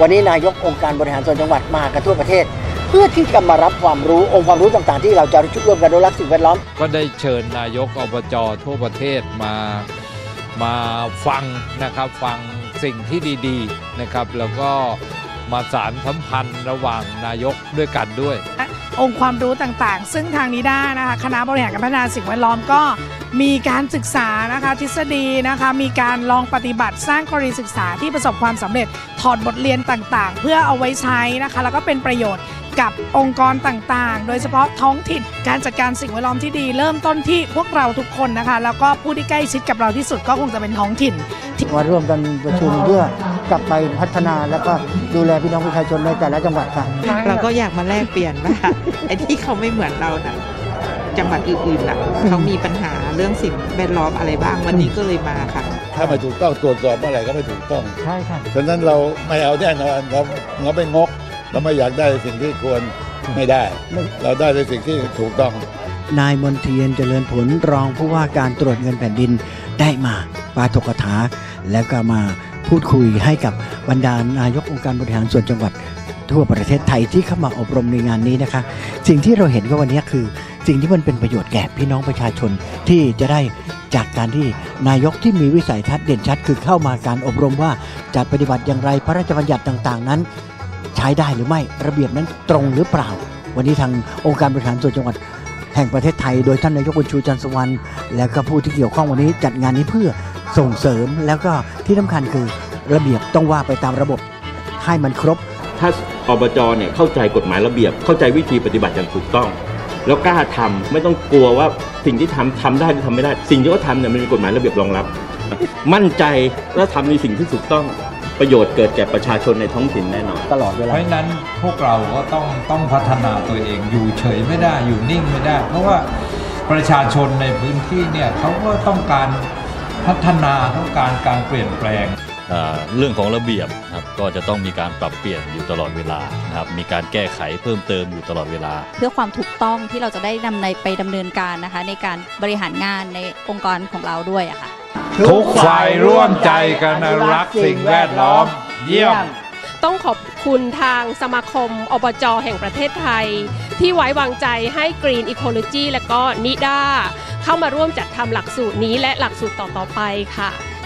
วันนี้นายกองค์การบริหารส่วนจังหวัดมากันทั่วประเทศ เพื่อที่จะมารับความรู้องค์ความรู้ต่างๆ ที่เราจะชุดร่วมกันอนุรักสิ่งแวดล้อม ก็ได้เชิญนายกอบจทั่วประเทศมามาฟังนะครับฟังสิ่งที่ดีๆนะครับ แล้วก็มาสารสัมพันธ์ระหว่างนายกด้วยกันด้วย องค์ความรู้ต่างๆ ซึ่งทางนิด้านะคะคณะบริหารการพัฒนาสิ่งแวดล้อมก็มีการศึกษานะคะทฤษฎีนะคะมีการลองปฏิบัติสร้างกรณีศึกษาที่ประสบความสำเร็จถอดบทเรียนต่างๆ เพื่อเอาไว้ใช้นะคะแล้วก็เป็นประโยชน์กับองค์กรต่างๆ โดยเฉพาะท้องถิ่นการจัดการสิ่งแวดล้อมที่ดี เริ่มต้นที่พวกเราทุกคนนะคะ แล้วก็ผู้ที่ใกล้ชิดกับเราที่สุดก็คงจะเป็นท้องถิ่นมาร่วมกันประชุมเพื่อ กลับไปพัฒนาแล้วก็ดูแลพี่น้องประชาชนในแต่ละจังหวัดค่ะ เราก็อยากมาแลกเปลี่ยนว่าไอ้ที่เขาไม่เหมือนเราน่ะจังหวัดอื่นๆน่ะเขามีปัญหาเรื่องสิ่งแวดล้อมอะไรบ้างวันนี้ก็เลยมาค่ะ ถ้าไม่ถูกต้องตรวจสอบเมื่อไหร่ก็ไม่ถูกต้องใช่ค่ะฉะนั้นเราไม่เอาแน่นอนเราเราไม่งก เราไม่อยากได้สิ่งที่ควรไม่ได้ เราได้ในสิ่งที่ถูกต้องนายมนเทียนเจริญผลรองผู้ว่าการตรวจเงินแผ่นดินได้มาปาถกถาแล้วก็มา พูดคุยให้กับบรรดานายกองค์การบริหารส่วนจังหวัดทั่วประเทศไทยที่เข้ามาอบรมในงานนี้นะคะ สิ่งที่เราเห็นก็วันนี้คือสิ่งที่มันเป็นประโยชน์แก่พี่น้องประชาชนที่จะได้จากการที่นายกที่มีวิสัยทัศน์เด่นชัด คือเข้ามาการอบรมว่าจัดปฏิบัติอย่างไรพระราชบัญญัติต่างๆ นั้น ใช้ได้หรือไม่ระเบียบนั้นตรงหรือเปล่า วันนี้ทางองค์การบริหารส่วนจังหวัดแห่งประเทศไทย โดยท่านนายกบุญชูจันทร์สวรรณแล้วก็ผู้ที่เกี่ยวข้องวันนี้จัดงานนี้เพื่อ ส่งเสริมแล้วก็ที่สำคัญคือระเบียบต้องว่าไปตามระบบให้มันครบ ถ้าอบจเนี่ยเข้าใจกฎหมายระเบียบ เข้าใจวิธีปฏิบัติอย่างถูกต้อง แล้วกล้าทำไม่ต้องกลัวว่าสิ่งที่ทำทำได้หรือทำไม่ได้ สิ่งที่เขาทำเนี่ยมันมีกฎหมายระเบียบรองรับ มั่นใจและทำในสิ่งที่ถูกต้องประโยชน์เกิดแก่ประชาชนในท้องถิ่นแน่นอน ตลอดเวเพลาราะฉะนั้นพวกเราก็ต้องต้องพัฒนาตัวเองอยู่เฉยไม่ได้อยู่นิ่งไม่ได้ เพราะว่าประชาชนในพื้นที่เนี่ยเขาก็ต้องการ พัฒนาต้องการการเปลี่ยนแปลงเอ่อเรื่องของระเบียบนะครับก็จะต้องมีการปรับเปลี่ยนอยู่ตลอดเวลานะครับมีการแก้ไขเพิ่มเติมอยู่ตลอดเวลา เพื่อความถูกต้องที่เราจะได้นำในไปดำเนินการนะคะ ในการบริหารงานในองค์กรของเราด้วยอะค่ะ ทุกฝ่ายร่วมใจกันอนุรักษ์สิ่งแวดล้อม เยี่ยม ต้องขอบคุณทางสมาคมอบจแห่งประเทศไทย ที่ไว้วางใจให้ Green Ecology และก็นิด้า เข้ามาร่วมจัดทำหลักสูตรนี้และหลักสูตรต่อๆไปค่ะ